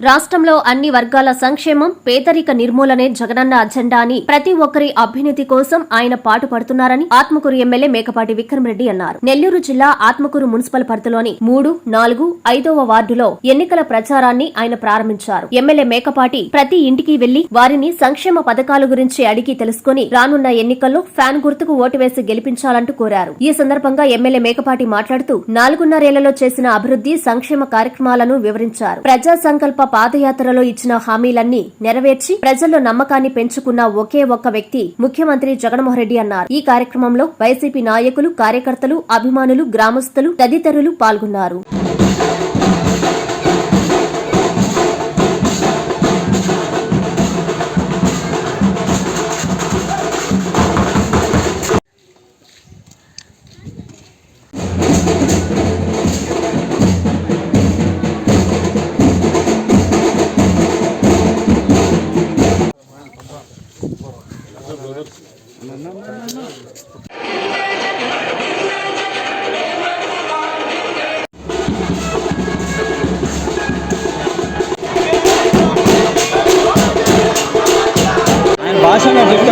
రాష్ట్రంలో అన్ని వర్గాల సంక్షేమం పేదరిక నిర్మూలనే జగనన్న అజెండా అని ప్రతి ఒక్కరి అభ్యున్నతి కోసం ఆయన పాటుపడుతున్నారని ఆత్మకూరు ఎమ్మెల్యే మేకపాటి విక్రమరెడ్డి అన్నారు. నెల్లూరు జిల్లా ఆత్మకూరు మున్సిపల్ పరిధిలోని మూడు నాలుగు ఐదవ వార్డులో ఎన్నికల ప్రచారాన్ని ఆయన ప్రారంభించారు. ఎమ్మెల్యే మేకపాటి ప్రతి ఇంటికి వెళ్ళి వారిని సంక్షేమ పథకాల గురించి అడిగి తెలుసుకుని రానున్న ఎన్నికల్లో ఫ్యాన్ గుర్తుకు ఓటు వేసి గెలిపించాలంటూ కోరారు. ఈ సందర్భంగా ఎమ్మెల్యే మేకపాటి మాట్లాడుతూ నాలుగున్నరేళ్ళలో చేసిన అభివృద్ధి సంక్షేమ కార్యక్రమాలను వివరించారు. ప్రజా సంకల్ప పాదయాత్రలో ఇచ్చిన హామీలన్నీ నెరవేర్చి ప్రజల్లో నమ్మకాన్ని పెంచుకున్న ఒకే ఒక్క వ్యక్తి ముఖ్యమంత్రి జగన్మోహన్ రెడ్డి అన్నారు. ఈ కార్యక్రమంలో వైసీపీ నాయకులు కార్యకర్తలు అభిమానులు గ్రామస్తులు తదితరులు పాల్గొన్నారు. ఆయన భాషలో చెప్తే